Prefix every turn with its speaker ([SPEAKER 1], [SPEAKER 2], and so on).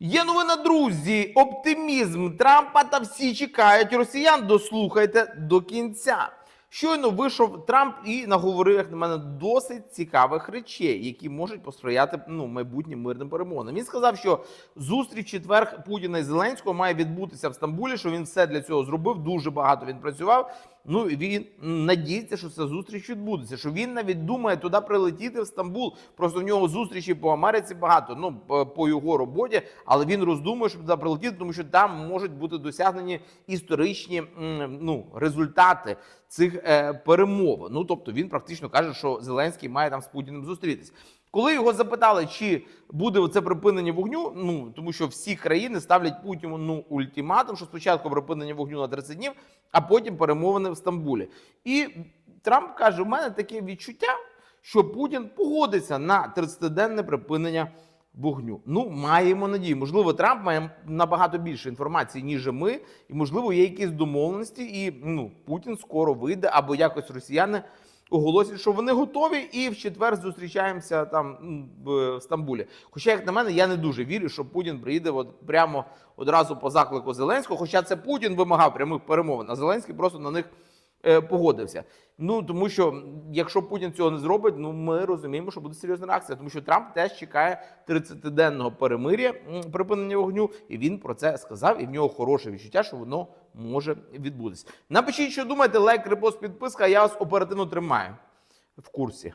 [SPEAKER 1] Є новина, друзі. Оптимізм Трампа та всі чекають росіян. Дослухайте до кінця. Щойно вийшов Трамп і наговорив, як на мене, досить цікавих речей, які можуть посприяти ну, майбутнім мирним перемовинам. Він сказав, що зустріч в четвер Путіна і Зеленського має відбутися в Стамбулі. Що він все для цього зробив. Дуже багато він працював. Ну він надіється, що ця зустріч відбудеться. Що він навіть думає туди прилетіти в Стамбул. Просто в нього зустрічі по Америці багато. Ну по його роботі, але він роздумує, щоб туди прилетіти, тому що там можуть бути досягнені історичні ну результати цих е, перемов. Ну тобто він практично каже, що Зеленський має там з Путіним зустрітись. Коли його запитали, чи буде це припинення вогню, ну тому що всі країни ставлять Путіну ну, ультиматум, що спочатку припинення вогню на 30 днів, а потім перемовини в Стамбулі. І Трамп каже: у мене таке відчуття, що Путін погодиться на 30-денне припинення вогню. Ну, маємо надію. Можливо, Трамп має набагато більше інформації, ніж ми, і можливо, є якісь домовленості, і ну Путін скоро вийде, або якось росіяни оголосять, що вони готові, і в четвер зустрічаємося там в Стамбулі. Хоча, як на мене, я не дуже вірю, що Путін приїде от прямо одразу по заклику Зеленського. Хоча це Путін вимагав прямих перемовин, а Зеленський просто на них погодився. Ну тому що якщо Путін цього не зробить, ну ми розуміємо, що буде серйозна реакція, тому що Трамп теж чекає 30-денного перемир'я припинення вогню, і він про це сказав. І в нього хороше відчуття, що воно може відбутися. Напишіть, що думаєте, лайк, репост, підписка. Я вас оперативно тримаю в курсі.